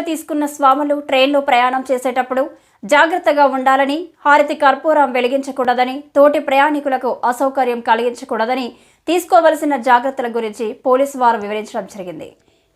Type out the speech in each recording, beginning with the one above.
తీసుకున్న స్వాములు ట్రైన్లో ప్రయాణం చేసేటప్పుడు జాగ్రత్తగా ఉండాలని హారతి కర్పూరం వెలిగించకూడదని తోటి ప్రయాణికులకు అసౌకర్యం కలిగించకూడదని తీసుకోవలసిన జాగ్రత్తల గురించి పోలీసు వారు వివరించడం జరిగింది.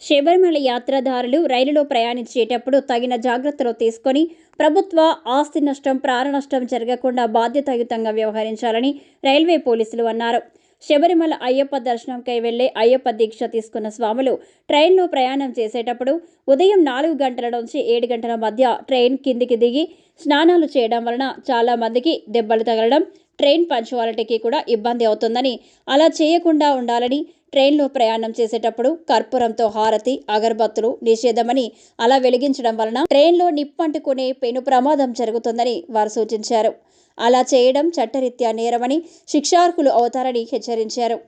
శబరిమల యాత్రదారులు రైలులో ప్రయాణించేటప్పుడు తగిన జాగ్రత్తలు తీసుకొని ప్రభుత్వ ఆస్తి నష్టం ప్రాణ నష్టం జరగకుండా బాధ్యతాయుతంగా వ్యవహరించాలని రైల్వే పోలీసులు అన్నారు. శబరిమల అయ్యప్ప దర్శనంకై వెళ్ళే అయ్యప్ప దీక్ష తీసుకున్న స్వాములు ట్రైన్లో ప్రయాణం చేసేటప్పుడు ఉదయం నాలుగు గంటల నుంచి ఏడు గంటల మధ్య ట్రైన్ కిందికి దిగి స్నానాలు చేయడం వలన చాలా మందికి దెబ్బలు తగలడం ట్రైన్ పంచువాలిటీకి కూడా ఇబ్బంది అవుతుందని అలా చేయకుండా ఉండాలని ట్రైన్లో ప్రయాణం చేసేటప్పుడు కర్పూరంతో హారతి అగరబత్తులు నిషేధమని అలా వెలిగించడం వలన ట్రైన్లో నిప్పంటుకునే పెను ప్రమాదం జరుగుతుందని వారు సూచించారు. అలా చేయడం చట్టరీత్యా నేరమని శిక్షార్హులు అవుతారని హెచ్చరించారు.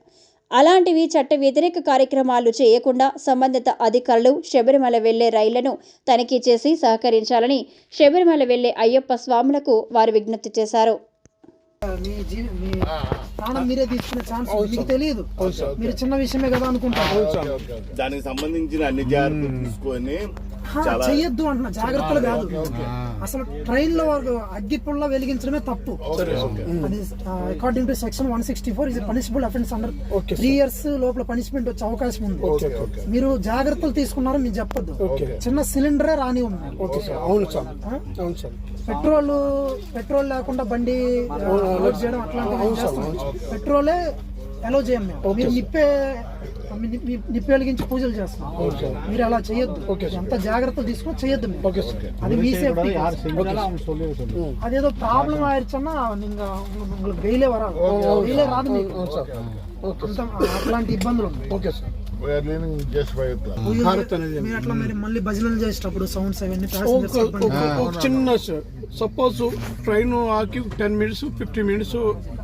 అలాంటివి చట్ట వ్యతిరేక కార్యక్రమాలు చేయకుండా సంబంధిత అధికారులు శబరిమల వెళ్ళే రైళ్ళను తనిఖీ చేసి సహకరించాలని శబరిమల వెళ్ళే అయ్యప్ప స్వాములకు వారు విజ్ఞప్తి చేశారు. ప్రాణం మీరే తీసుకునే ఛాన్స్ ఉంది. మీకు తెలియదు. మీరు చిన్న విషయమే కదా అనుకుంటారు. దానికి సంబంధించిన అన్ని జాగ్రత్తలు తీసుకొని చెయ్యొద్దు అంటున్నా. జాగ్రత్తలు కాదు. అసలు ట్రైన్లో అగ్గి పుల్ల వెలిగించడమే తప్పు. అది according to section one sixty four is punishable offence under three years లోపల పనిష్మెంట్ వచ్చే అవకాశం ఉంది. మీరు జాగ్రత్తలు తీసుకున్నారో మీరు చెప్పొద్దు. చిన్న సిలిండరే రాని ఉంది. ఓకే సార్ అవును సార్ అవును సార్ పెట్రోల్ పెట్రోల్ లేకుండా బండి చేయడం అట్లాంటివి పెట్రోలే అలో చేయం మేము. మీరు నిప్పే నిప్పి వెలిగించి పూజలు చేస్తాం మీరు అలా చేయొద్దు. ఎంత జాగ్రత్తలు తీసుకుని చేయొద్దు అది మీ సేఫ్టీ అదేదో ప్రాబ్లం ఆயிடுச்சுన్నా நீங்க உங்களுக்கு வெயிலே வராது வெயிலே ராது அட்லாண்டி இப்பந்துலும் ஓகே சார் మళ్ళీ భజనలు చేసేటప్పుడు సౌండ్స్ అవన్నీ ఒక చిన్న సపోజ్ ట్రైన్ ఆకి టెన్ మినిట్స్ ఫిఫ్టీ మినిట్స్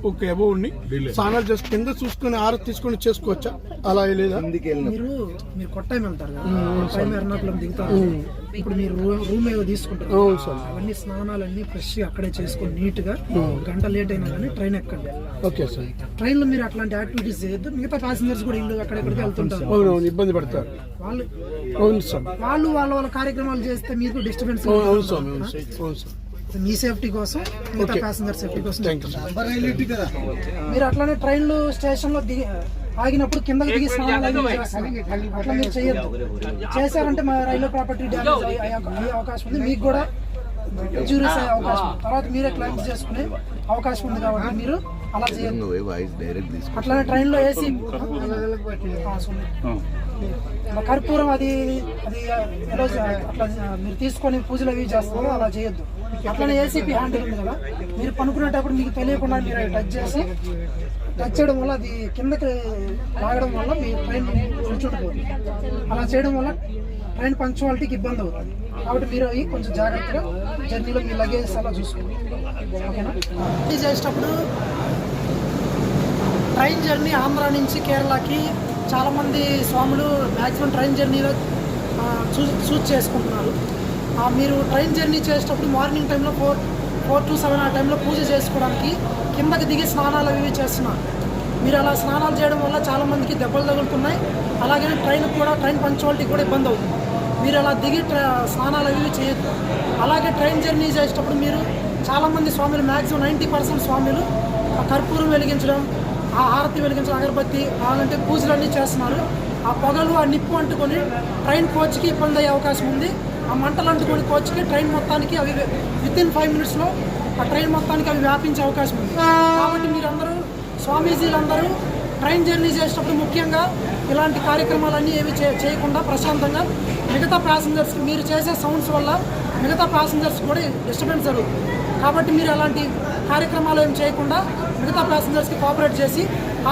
ఒక అబౌవ్ ఉండి స్నానాలు చేసి కింద చూసుకొని ఆరు తీసుకొని చేసుకోవచ్చా? అలా లేదా? మీరు మీరు కొట్టాయి వెళ్తారు కదా. టైం ఎర్నాకుళం దిగుతారు. ఇప్పుడు మీరు రూమ్ ఏదో తీసుకుంటారు అవన్నీ స్నానాలన్నీ ఫ్రెష్ అక్కడే చేసుకొని నీట్గా గంట లేట్ అయినా కానీ ట్రైన్ ఎక్కండి. Okay sir. ట్రైన్లో మీరు అట్లాంటి యాక్టివిటీస్ చేయొద్దు. మిగతా ప్యాసింజర్స్ కూడా ఇల్లు అక్కడెక్కడికి వెళ్తుంటారు. అవును అవును ఇబ్బంది పడతారు. వాళ్ళు అవును సార్. వాళ్ళు వాళ్ళ వాళ్ళ కార్యక్రమాలు చేస్తే మీకు డిస్టర్బెన్స్ అవును సార్ అవును అవును సార్. మీ సేఫ్టీ కోసం మిగతా. ప్యాసింజర్ సేఫ్టీ కోసం మీరు అట్లానే ట్రైన్లు స్టేషన్లో దిగి ఆగినప్పుడు కిందకి దిగి స్నానాలు. అట్లా మీరు చేయొద్దు. చేశారంటే మా రైల్వే ప్రాపర్టీ డ్యామేజ్ అయ్యే అవకాశం ఉంది. మీకు కూడా ఇంజూరీస్ అయ్యే అవకాశం ఉంది. తర్వాత మీరే క్లైమ్స్ చేసుకునే అవకాశం ఉంది కాబట్టి మీరు అలా అట్లానే ట్రైన్లో ఏసీ కర్పూరం అది అది ఎలా అట్లా మీరు తీసుకొని పూజలు అవి చేస్తారు అలా చేయొద్దు. అట్లనే ఏసీపీ హ్యాండిల్ ఉంది కదా. మీరు పనుకునేటప్పుడు మీకు తెలియకుండా మీరు టచ్ చేసి టచ్ చేయడం వల్ల అది కిందకి లాగడం వల్ల మీ ట్రైన్ నిల్చుంటుపోతుంది అలా చేయడం వల్ల ట్రైన్ పంచువాలిటీకి ఇబ్బంది అవుతుంది. కాబట్టి మీరు అవి కొంచెం జాగ్రత్తగా జర్నీలో మీ లగేజ్ అలా చూసుకోండి. ఓకేనా? ఇది చేసేటప్పుడు ట్రైన్ జర్నీ ఆంధ్ర నుంచి కేరళకి చాలామంది స్వాములు మ్యాక్సిమం ట్రైన్ జర్నీలో చూస్ చూస్ చేసుకుంటున్నారు. మీరు ట్రైన్ జర్నీ చేసేటప్పుడు మార్నింగ్ టైంలో ఫోర్ ఫోర్ టు సెవెన్ ఆ టైంలో పూజ చేసుకోవడానికి కిందకి దిగి స్నానాలు అవి ఇవి చేస్తున్నారు. మీరు అలా స్నానాలు చేయడం వల్ల చాలామందికి దెబ్బలు తగులుతున్నాయి. అలాగే ట్రైన్ కూడా ట్రైన్ పంచువాలిటీ కూడా ఇబ్బంది అవుతుంది. మీరు అలా దిగి స్నానాలు అవి చేయొద్దు. అలాగే ట్రైన్ జర్నీ చేసేటప్పుడు మీరు చాలామంది స్వాములు మ్యాక్సిమం నైంటీ పర్సెంట్ స్వాములు ఆ కర్పూరం వెలిగించడం ఆ హారతి వెలిగించడం అగరబత్తి అలాంటి పూజలన్నీ చేస్తున్నారు. ఆ పొగలు ఆ నిప్పు అంటుకొని ట్రైన్ కోచ్కి ఇబ్బంది అయ్యే అవకాశం ఉంది. ఆ మంటలు అంటుకొని కోచ్కి ట్రైన్ మొత్తానికి అవి విత్ ఇన్ ఫైవ్ మినిట్స్లో ఆ ట్రైన్ మొత్తానికి అవి వ్యాపించే అవకాశం ఉంది. కాబట్టి మీరందరూ స్వామీజీలందరూ ట్రైన్ జర్నీ చేసేటప్పుడు ముఖ్యంగా ఇలాంటి కార్యక్రమాలన్నీ ఏవి చేయకుండా ప్రశాంతంగా మిగతా ప్యాసింజర్స్ మీరు చేసే సౌండ్స్ వల్ల మిగతా ప్యాసింజర్స్ కూడా డిస్టర్బెన్స్ జరుగుతుంది. కాబట్టి మీరు అలాంటి కార్యక్రమాలు ఏం చేయకుండా మిగతా ప్యాసింజర్స్కి కోఆపరేట్ చేసి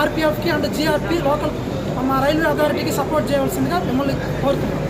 ఆర్పిఎఫ్కి అండ్ జిఆర్పి లోకల్ మా రైల్వే అథారిటీకి సపోర్ట్ చేయవలసిందిగా మిమ్మల్ని కోరుతున్నాం.